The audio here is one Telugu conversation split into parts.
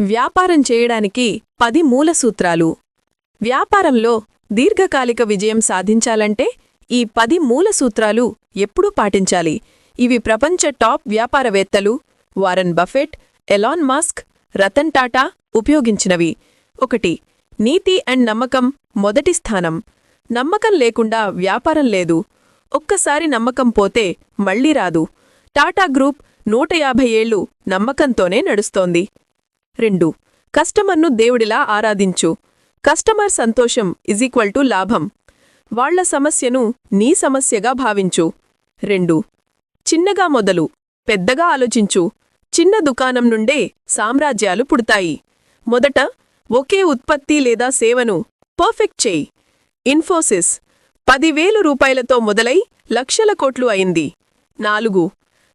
వ్యాపారం చేయడానికి పది మూల సూత్రాలు. వ్యాపారంలో దీర్ఘకాలిక విజయం సాధించాలంటే ఈ పది మూల సూత్రాలు ఎప్పుడూ పాటించాలి. ఇవి ప్రపంచ టాప్ వ్యాపారవేత్తలు Warren Buffett Elon Musk Ratan Tata ఉపయోగించినవి. ఒకటి నీతి అండ్ నమ్మకం మొదటి స్థానం. నమ్మకం లేకుండా వ్యాపారం లేదు. ఒక్కసారి నమ్మకం పోతే మళ్ళీ రాదు. టాటా గ్రూప్ నూట యాభై ఏళ్ళు నమ్మకంతోనే నడుస్తోంది. రెండు. కస్టమర్ను దేవుడిలా ఆరాధించు. కస్టమర్ సంతోషం ఇజ్ ఈక్వల్ టు లాభం. వాళ్ళ సమస్యను నీ సమస్యగా భావించు. రెండు. చిన్నగా మొదలు. పెద్దగా ఆలోచించు. చిన్న దుకాణం నుండే సామ్రాజ్యాలు పుడతాయి. మొదట ఒకే ఉత్పత్తి లేదా సేవను పర్ఫెక్ట్ చేయి. ఇన్ఫోసిస్. పదివేలు రూపాయలతో మొదలై లక్షల కోట్లు అయింది. నాలుగు.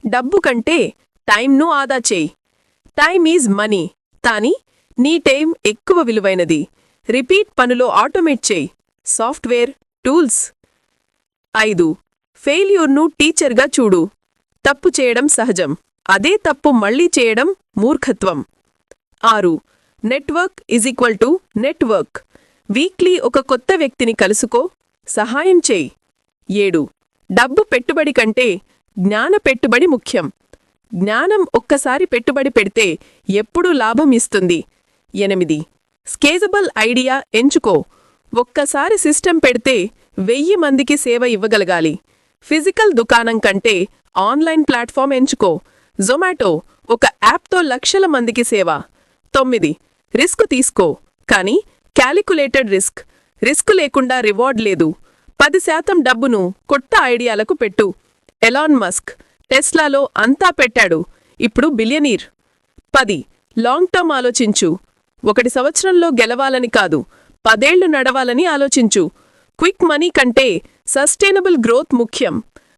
డబ్బు కంటే టైంను ఆదా చేయి. Time is money. కానీ నీ టైం ఎక్కువ విలువైనది. రిపీట్ పనులో ఆటోమేట్ చేయి. Software tools. ఐదు. ఫెయిల్యూర్ను టీచర్గా చూడు. తప్పు చేయడం సహజం. అదే తప్పు మళ్ళీ చేయడం మూర్ఖత్వం. ఆరు. Network is equal to network. Weekly ఒక కొత్త వ్యక్తిని కలుసుకో. సహాయం చేయి. ఏడు. డబ్బు పెట్టుబడి కంటే జ్ఞాన పెట్టుబడి ముఖ్యం. జ్ఞానం ఒక్కసారి పెట్టుబడి పెడితే ఎప్పుడూ లాభం ఇస్తుంది. ఎనిమిది. స్కేజబుల్ ఐడియా ఎంచుకో. ఒక్కసారి సిస్టమ్ పెడితే వెయ్యి మందికి సేవ ఇవ్వగలగాలి. ఫిజికల్ దుకాణం కంటే ఆన్లైన్ ప్లాట్ఫామ్ ఎంచుకో. జొమాటో ఒక యాప్తో లక్షల మందికి సేవ. తొమ్మిది. రిస్క్ తీసుకో. కానీ క్యాలిక్యులేటెడ్ రిస్క్. రిస్క్ లేకుండా రివార్డ్ లేదు. పది శాతం డబ్బును కొత్త ఐడియాలకు పెట్టు. Elon Musk. టెస్లాలో అంతా పెట్టాడు. ఇప్పుడు బిలియనీర్. పది. లాంగ్ టర్మ్ ఆలోచించు. ఒకటి సంవత్సరంలో గెలవాలని కాదు. పదేళ్ళు నడవాలని ఆలోచించు. క్విక్ మనీ కంటే సస్టైనబుల్ గ్రోత్ ముఖ్యం.